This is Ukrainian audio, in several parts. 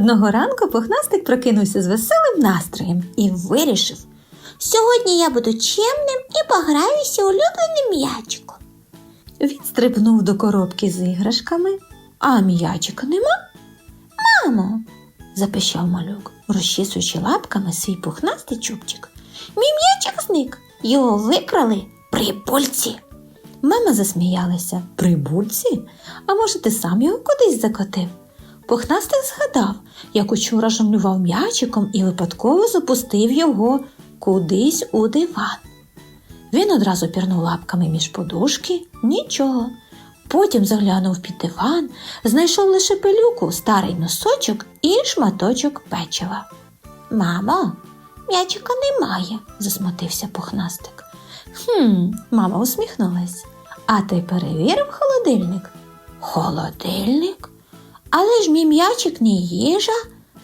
Одного ранку пухнастик прокинувся з веселим настроєм і вирішив. Сьогодні я буду чемним і пограюся улюбленим м'ячиком. Він стрибнув до коробки з іграшками, а м'ячика нема. Мамо, запищав малюк, розчісуючи лапками свій пухнастий чубчик. мій м'ячик зник. Його викрали прибульці. Мама засміялася. Прибульці? А може, ти сам його кудись закотив? Пухнастик згадав, як учора жонглював м'ячиком і випадково запустив його кудись у диван. Він одразу пірнув лапками між подушки, нічого. Потім заглянув під диван, знайшов лише пилюку, старий носочок і шматочок печива. Мамо, м'ячика немає. засмутився пухнастик. Хм, мама усміхнулась. А ти перевірив холодильник? Холодильник? Але ж мій м'ячик не їжа,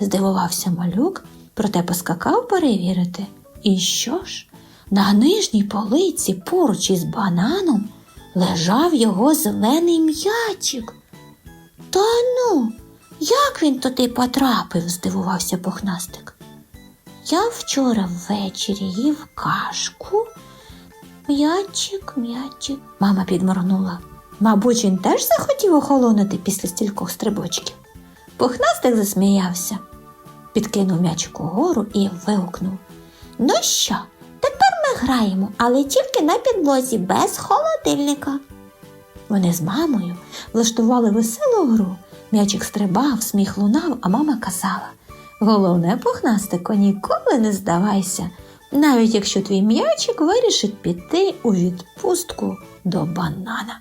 здивувався малюк, проте поскакав перевірити. І що ж? На нижній полиці поруч із бананом лежав його зелений м'ячик. Та ну, як він туди потрапив? здивувався пухнастик. Я вчора ввечері їв кашку. М'ячик, м'ячик. Мама підморгнула. Мабуть, він теж захотів охолонути після стількох стрибочків. Пухнастик засміявся, підкинув м'ячик угору і вигукнув. Ну що, тепер ми граємо, але тільки на підлозі без холодильника. Вони з мамою влаштували веселу гру. М'ячик стрибав, сміх лунав, а мама казала Головне, пухнастико, ніколи не здавайся, навіть якщо твій м'ячик вирішить піти у відпустку до банана.